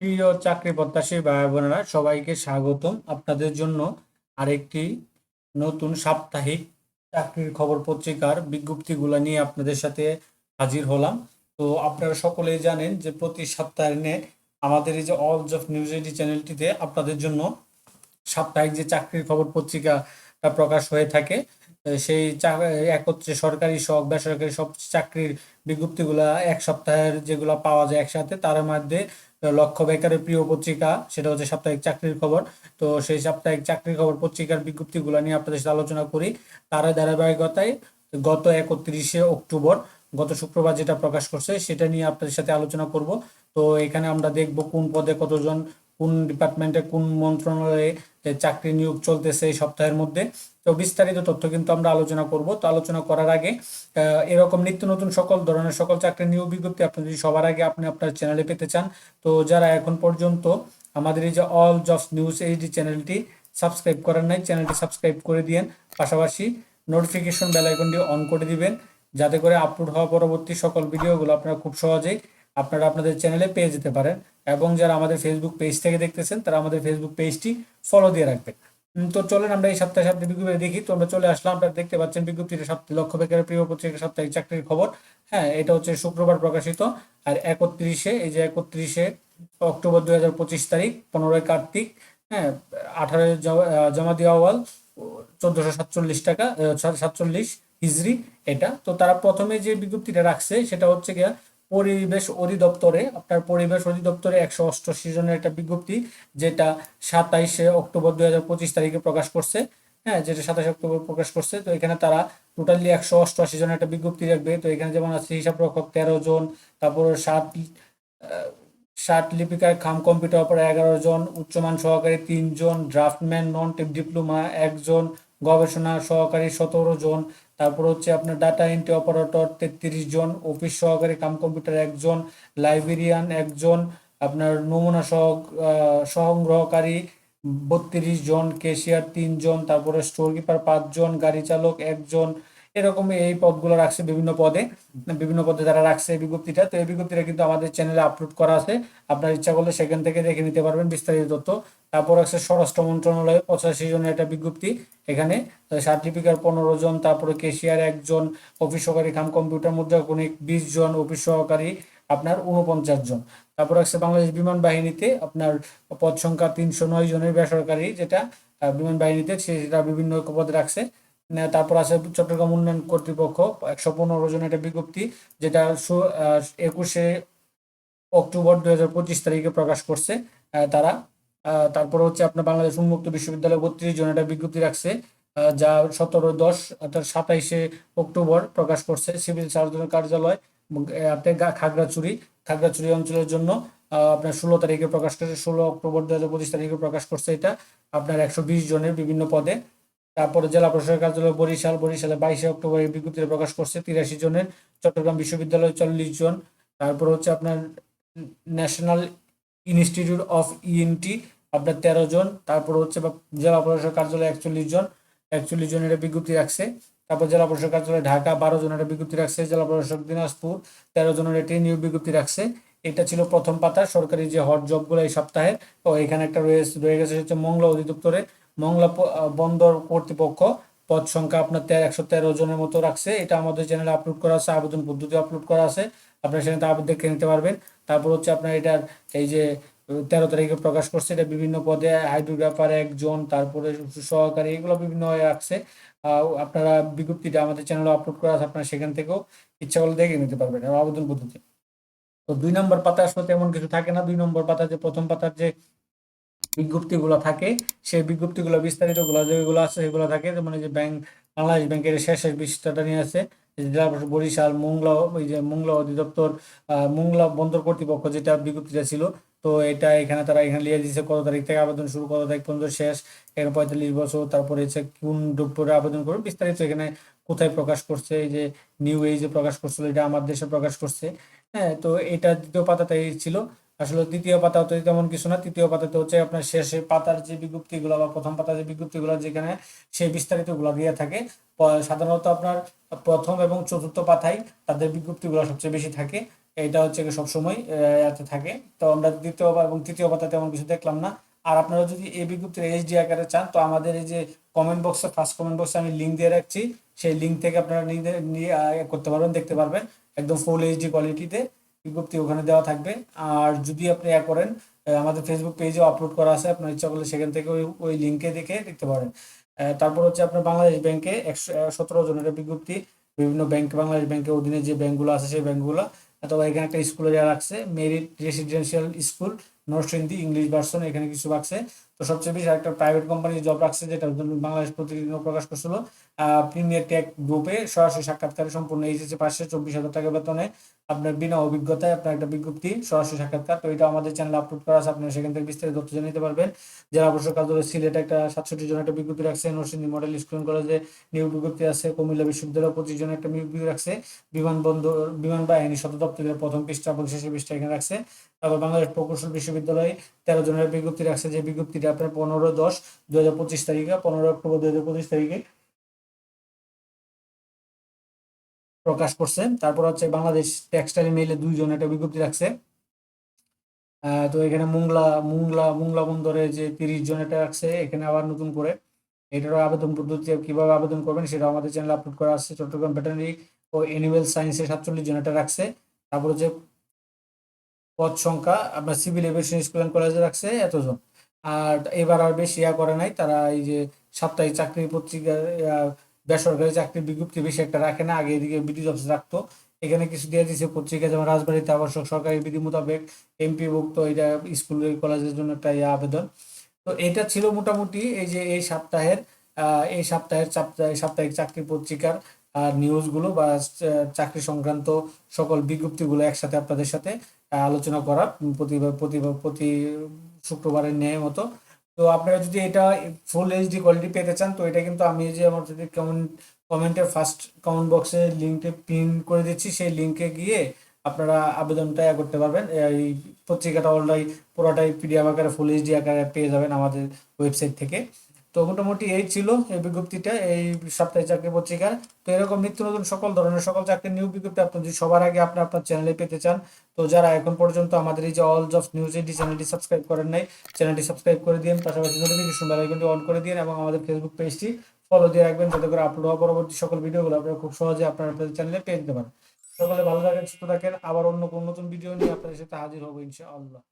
প্রিয় চাকরি প্রত্যাশী ভাই বোনেরা, সবাইকে স্বাগতম। আপনাদের জন্য আরেকটি নতুন সাপ্তাহিক চাকরির খবর পত্রিকার বিজ্ঞপ্তিগুলো নিয়ে আপনাদের সাথে হাজির হলাম। তো আপনারা সকলেই জানেন যে প্রতি সপ্তাহে আমাদের এই যে অল জব নিউজ এইটি চ্যানেলটিতে আপনাদের জন্য সাপ্তাহিক যে চাকরির খবর পত্রিকাটা প্রকাশ হয়ে থাকে সেই একত্রে সরকারি সব, বেসরকারি সব চাকরির বিজ্ঞপ্তিগুলা এক সপ্তাহের যেগুলা পাওয়া যায় একসাথে, তার মধ্যে লক্ষ্য বেকারের প্রিয় পত্রিকা, সেটা হচ্ছে সাপ্তাহিক চাকরির খবর। তো সেই সাপ্তাহিক চাকরির খবর পত্রিকার বিজ্ঞপ্তিগুলো নিয়ে আপনাদের সাথে আলোচনা করি। তার ধারাবাহিকতায় গত একত্রিশে অক্টোবর, গত শুক্রবার যেটা প্রকাশ করছে, সেটা নিয়ে আপনাদের সাথে আলোচনা করব। তো এখানে আমরা দেখব কোন পদে কতজন, কোন ডিপার্টমেন্টে কোন মন্ত্রণালয়ে চাকরি নিয়োগ চলতেছে এই সপ্তাহের মধ্যে। তো বিস্তারিত তথ্য কিন্তু আমরা আলোচনা করব। তো আলোচনা করার আগে এরকম নিত্য নতুন সকল ধরনের সকল চাকরির নিয়োগ বিজ্ঞপ্তি আপনি যদি সবার আগে আপনি আপনার চ্যানেলে পেতে চান, তো যারা এখন পর্যন্ত আমাদের এই যে অল জবস নিউজ এইচডি চ্যানেলটি সাবস্ক্রাইব করেন নাই, চ্যানেলটি সাবস্ক্রাইব করে দিয়েন। পাশাপাশি নোটিফিকেশন বেল আইকনটি অন করে দিবেন, যাতে করে আপলোড হওয়া পরবর্তী সকল ভিডিওগুলো আপনারা খুব সহজেই আপনারা আপনাদের চ্যানেলে পেয়ে যেতে পারেন এবং যারা আমাদের ফেসবুক পেজ থেকে দেখতেছেন, তারা আমাদের ফেসবুক পেজটি ফলো দিয়ে রাখবেন। তো চলেন আমরা এই সপ্তাহে সপ্তাহে বিজ্ঞপ্তি দেখি। তো আমরা চলে আসলাম, আপনারা দেখতে পাচ্ছেন বিজ্ঞপ্তিটা সপ্তাহে লক্ষ্য বেকারের প্রিয় পত্রিকা সাপ্তাহিক চাকরির খবর। হ্যাঁ এটা হচ্ছে শুক্রবার প্রকাশিত। আর একত্রিশে, এই যে একত্রিশে অক্টোবর দুই হাজার পঁচিশ তারিখ, পনেরোই কার্তিক হ্যাঁ আঠারোই জমা দেওয়া ওয়াল চোদ্দশো সাতচল্লিশ টাকা সাতচল্লিশ হিজড়ি এটা। তো তারা প্রথমে যে বিজ্ঞপ্তিটা রাখছে, সেটা হচ্ছে গিয়া পরিবেশ অধিদপ্তরে, আপনার পরিবেশ অধিদপ্তরে একশো অষ্টআশি জনের একটা বিজ্ঞপ্তি, যেটা সাতাইশে অক্টোবর দুই হাজার পঁচিশ তারিখে প্রকাশ করছে। হ্যাঁ যেটা সাতাশে অক্টোবর প্রকাশ করছে। তো এখানে তারা টোটালি একশো অষ্টআশি জনের একটা বিজ্ঞপ্তি রাখবে। তো এখানে যেমন আছে, হিসাব রক্ষক তেরো জন, তারপর সাত ষাট লিপিকার খাম কম্পিউটার অপারে এগারো জন, উচ্চমান সহকারী তিনজন ড্রাফটম্যান নন টেক ডিপ্লোমা একজন গবেষণা সহকারী সতেরো জন তারপর হচ্ছে আপনার ডাটা এন্ট্রি অপারেটর তেত্রিশ জন অফিস সহকারী কাম কম্পিউটার একজন লাইব্রেরিয়ান একজন, আপনার নমুনা সহ সংগ্রহকারী বত্রিশ জন কেশিয়ার তিনজন, তারপরে স্টোর কিপার পাঁচজন, গাড়ি চালক একজন এরকম এই পদগুলো রাখছে বিভিন্ন পদে বিভিন্ন পদে যারা রাখছে এই বিজ্ঞপ্তিটা। তো এই বিজ্ঞপ্তিটা কিন্তু আমাদের চ্যানেলে আপলোড করা আছে। আপনার ইচ্ছা করলে সেখান থেকে দেখে নিতে পারবেন বিস্তারিত তথ্য। তারপর আছে স্বরাষ্ট্র মন্ত্রণালয়ে, পঁচাশি জনের একটা বিজ্ঞপ্তি এখানে। সার্টিফিকার পনেরো জন, তারপরে কেশিয়ার একজন অফিস সহকারী খাম কম্পিউটার মধ্যে মুদ্রাকণিক বিশ জন অফিস সহকারী আপনার উনপঞ্চাশ জন। তারপর আছে বাংলাদেশ বিমান বাহিনীতে আপনার পদ সংখ্যা তিনশো নয় জনের বেসরকারি যেটা বিমান বাহিনীতে সেটা বিভিন্ন পদে রাখছে। তারপর আছে চট্টগ্রাম উন্নয়ন কর্তৃপক্ষ, একশো পনেরো জনের একটা বিজ্ঞপ্তি, যেটা একুশে অক্টোবর দুই হাজার পঁচিশ তারিখে প্রকাশ করছে তারা। তারপর হচ্ছে আপনার বাংলাদেশ উন্মুক্ত বিশ্ববিদ্যালয় বত্রিশ জন একটা বিজ্ঞপ্তি রাখছে যা সতেরো দশ, অর্থাৎ সাতাইশে অক্টোবর প্রকাশ করছে সিভিল সার্জনের কার্যালয় গা- খাগড়াছড়ি খাগড়াছড়ি অঞ্চলের জন্য আপনার ষোলো তারিখে প্রকাশ করছে, ষোলো অক্টোবর দু হাজার পঁচিশ তারিখে প্রকাশ করছে এটা, আপনার একশো বিশ জনের বিভিন্ন পদে। তারপরে জেলা প্রশাসক কার্যালয় বরিশাল, বরিশালে বাইশে অক্টোবর এই প্রকাশ করছে, তিরাশি জনের। চট্টগ্রাম বিশ্ববিদ্যালয় চল্লিশ জন। তারপর হচ্ছে আপনার ন্যাশনাল ইনস্টিটিউট অফ ইএনটি আপনার তেরো জন। তারপর হচ্ছে জেলা প্রশাসক কার্যালয় একচল্লিশ জন। একচল্লিশ জনের বিজ্ঞপ্তি রাখছে। তারপর জেলা প্রশাসক কার্যালয় ঢাকা বারো জনের বিজ্ঞপ্তি রাখছে। জেলা প্রশাসক দিনাজপুর তেরো জনের একটি নিয়োগ বিজ্ঞপ্তি রাখছে। এটা ছিল প্রথম পাতা। সরকারি যে হট জবগুলো এই সপ্তাহে, তো এখানে একটা রয়েছে, রয়ে গেছে হচ্ছে মংলা অধিদপ্তরে। মংলা বন্দর কর্তৃপক্ষ পদ সংখ্যা আপনার তেরো, একশো তেরো জনের মতো রাখছে। এটা আমাদের চ্যানেলে আপলোড করা আছে, আবেদন পদ্ধতি আপলোড করা আছে। আপনার সেখানে আবেদন দেখে নিতে পারবেন। তারপর হচ্ছে আপনার এটার এই যে তেরো তারিখে প্রকাশ করছে, এটা বিভিন্ন পদে হাইড্রোগ্রাফার একজন, তারপরে সহকারী, এগুলো বিভিন্ন রাখছে। আপনারা বিজ্ঞপ্তিটা আমাদের চ্যানেলে আপলোড করা আছে, আপনারা সেখান থেকেও ইচ্ছা করলে দেখে নিতে পারবেন আবেদন পদ্ধতি। তো দুই নম্বর পাতা আসলে তেমন কিছু থাকে না, দুই নম্বর পাতা যে, প্রথম পাতার যে বিজ্ঞপ্তিগুলো থাকে, সেই বিজ্ঞপ্তিগুলো, বিস্তারিতগুলো, যেগুলো আছে সেগুলো থাকে এই যে ব্যাংক, বাংলাদেশ ব্যাংকের শেষ শেষ বিশিষ্টটা নিয়ে আছে জেলা বরিশাল, মোংলা, ওই যে মোংলা অধিদপ্তর মোংলা বন্দর কর্তৃপক্ষ যেটা বিজ্ঞপ্তিটা ছিল, তো এটা এখানে তারা এখানে লিখে দিয়েছে, কত তারিখ থেকে আবেদন শুরু, কত তারিখ পর্যন্ত শেষ, এখানে পঁয়তাল্লিশ বছর, তারপরে হচ্ছে কোন ডক্টরে আবেদন করবে, বিস্তারিত এখানে কোথায় প্রকাশ করছে, এই যে নিউ এজে প্রকাশ করছিল, এটা আমার দেশে প্রকাশ করছে হ্যাঁ তো এটা দ্বিতীয় পাতাতেই ছিল আসলে তৃতীয় পাতা হতে তেমন কিছু না। তৃতীয় পাতাতে হচ্ছে আপনার শেষে পাতার যে বিজ্ঞপ্তিগুলো বা প্রথম পাতার যে বিজ্ঞপ্তিগুলো যেখানে সেই বিস্তারিতগুলো দিয়ে থাকে সাধারণত আপনার প্রথম এবং চতুর্থ পাতায় তাদের বিজ্ঞপ্তিগুলো সবচেয়ে বেশি থাকে। এটা হচ্ছে সবসময় এতে থাকে। তো আমরা দ্বিতীয় এবং তৃতীয় পাতা তেমন কিছু দেখলাম না। আর আপনারা যদি এই বিজ্ঞপ্তির এইচডি আকারে চান, তো আমাদের এই যে কমেন্ট বক্সে ফার্স্ট কমেন্ট বক্সে আমি লিঙ্ক দিয়ে রাখছি। সেই লিঙ্ক থেকে আপনারা নিয়ে করতে পারবেন, দেখতে পারবেন। একদম ফুল এইচডি কোয়ালিটিতে বিজ্ঞপ্তি ওখানে দেওয়া থাকবে। আর যদি আপনি ইয়া করেন আমাদের ফেসবুক পেজে আপলোড করা আছে, আপনার ইচ্ছা করলে সেখান থেকে ওই ওই লিঙ্কে দেখে দেখতে পারেন। তারপর হচ্ছে আপনার বাংলাদেশ ব্যাংকে একশো সতেরো জনের বিজ্ঞপ্তি, বিভিন্ন ব্যাংক বাংলাদেশ ব্যাংকের অধীনে যে ব্যাংকগুলো আছে সেই ব্যাংকগুলো অথবা এখানে একটা স্কুলে যারা রাখছে merit residential school Narsingdi English version এখানে কিছু রাখছে তো সবচেয়ে বেশি একটা প্রাইভেট কোম্পানির জব রাখছে, যেটা বাংলাদেশ প্রতিদিন প্রকাশ করছিল। প্রিমিয়ার টেক গ্রুপে সরাসরি সাক্ষাৎকারে সম্পূর্ণ এইচএসি পাশে চব্বিশ হাজার টাকা বেতনে আপনার বিনা অভিজ্ঞতায় আপনার একটা বিজ্ঞপ্তি, সরাসরি সাক্ষাৎকার। তো এটা আমাদের চ্যানেলে আপলোড করা আছে, আপনারা সেখান থেকে বিস্তারিত তথ্য জানিতে পারবেন। যারা অবশ্য কাজ করে সিলেটে একটা সাতষট্টি জন একটা বিজ্ঞপ্তি রাখছে নরসিংদী মডেল স্কুল কলেজে নিয়োগ বিজ্ঞপ্তি আছে, কুমিল্লা বিশ্ববিদ্যালয় পঁচিশ জন একটা বিজ্ঞপ্তি রাখছে। বিমানবন্দর, বিমান বাহিনী সদর দপ্তরের প্রথম পৃষ্ঠা এবং শেষের পৃষ্ঠা এখানে রাখছে। তারপর বাংলাদেশ প্রকৌশল বিশ্ববিদ্যালয়ে তেরো জনের বিজ্ঞপ্তি রাখছে যে বিজ্ঞপ্তিটা আপনার পনেরো দশ দু হাজার পঁচিশ তারিখে, পনেরো অক্টোবর দু হাজার পঁচিশ তারিখে প্রকাশ করছে। তারপর হচ্ছে বাংলাদেশ টেক্সটাইল মেইলে দুইজন একটা বিজ্ঞপ্তি রাখছে। তো এখানে মুংলা মুংলা মুংলা বন্দরে যে তিরিশ জন এটা রাখছে, এখানে আবার নতুন করে এটারও আবেদন পদ্ধতি কীভাবে আবেদন করবেন সেটা আমাদের চ্যানেলে আপলোড করা আছে। চট্টগ্রাম ভেটেরিনারি ও অ্যানিমেল সায়েন্সে সাতচল্লিশ জন এটা রাখছে। তারপর হচ্ছে পদ সংখ্যা আপনার সিভিল এভিয়েশন স্কুল অ্যান্ড কলেজে রাখছে এতজন। আর এবার আর বেশি ইয়া করে নাই, তারা এই যে সাপ্তাহিক চাকরি পত্রিকা বেসরকারি চাকরির বিজ্ঞপ্তি বেশি একটা রাখে না, আগে এদিকে বিডিও অফিস রাখতো। এখানে কিছু দিয়ে দিয়েছে পত্রিকা, যেমন রাজবাড়িতে আবশ্যক সরকারি বিধি মোতাবেক এমপি ভুক্ত এটা স্কুল কলেজের জন্য একটা ইয়ে আবেদন। তো এটা ছিল মোটামুটি এই যে এই সপ্তাহের এই সপ্তাহের সাপ্তাহিক চাকরি পত্রিকার নিউজগুলো বা চাকরি সংক্রান্ত সকল বিজ্ঞপ্তিগুলো একসাথে আপনাদের সাথে আলোচনা করা প্রতি প্রতি প্রতি শুক্রবারের ন্যায় মতো। তো আপনারা যদি এটা ফুল এইচডি কোয়ালিটি পেতে চান, তো এটা কিন্তু আমি যে আমার যদি কমেন্ট কমেন্টের ফার্স্ট কমেন্ট বক্সে লিঙ্কটা পিন করে দিচ্ছি, সেই লিঙ্কে গিয়ে আপনারা আবেদনটা করতে পারবেন। এই পত্রিকাটা অলরেডি পুরোটাই পিডিএফ আকারে ফুল এইচডি আকারে পেয়ে যাবেন আমাদের ওয়েবসাইট থেকে। তো মোটামুটি এই ছিল এই বিজ্ঞপ্তিটা, এই সাপ্তাহিক চাকরি পত্রিকার। তো এরকম নিত্য নতুন সকল ধরনের সকল চাকরির নিয়োগ বিজ্ঞপ্তি আপনি যদি সবার আগে আপনি আপনার চ্যানেলে পেতে চান, তো যারা এখন পর্যন্ত আমাদের এই যে অল জবস নিউজ এইডি চ্যানেলটি সাবস্ক্রাইব করেন নাই চ্যানেলটি সাবস্ক্রাইব করে দিন, পাশাপাশি নোটিফিকেশন বেল আইকনটি অন করে দিন এবং আমাদের ফেসবুক পেজটি ফলো দিয়ে রাখবেন, যাতে করে আপলোড হওয়া পরবর্তী সকল ভিডিওগুলো আপনারা খুব সহজে আপনার আপনাদের চ্যানেলে পেয়ে যেতে পারেন। সকলে ভালো থাকেন, সুস্থ থাকেন, আবার অন্য কোনো নতুন ভিডিও নিয়ে আপনাদের সাথে হাজির হব ইনশাআল্লাহ।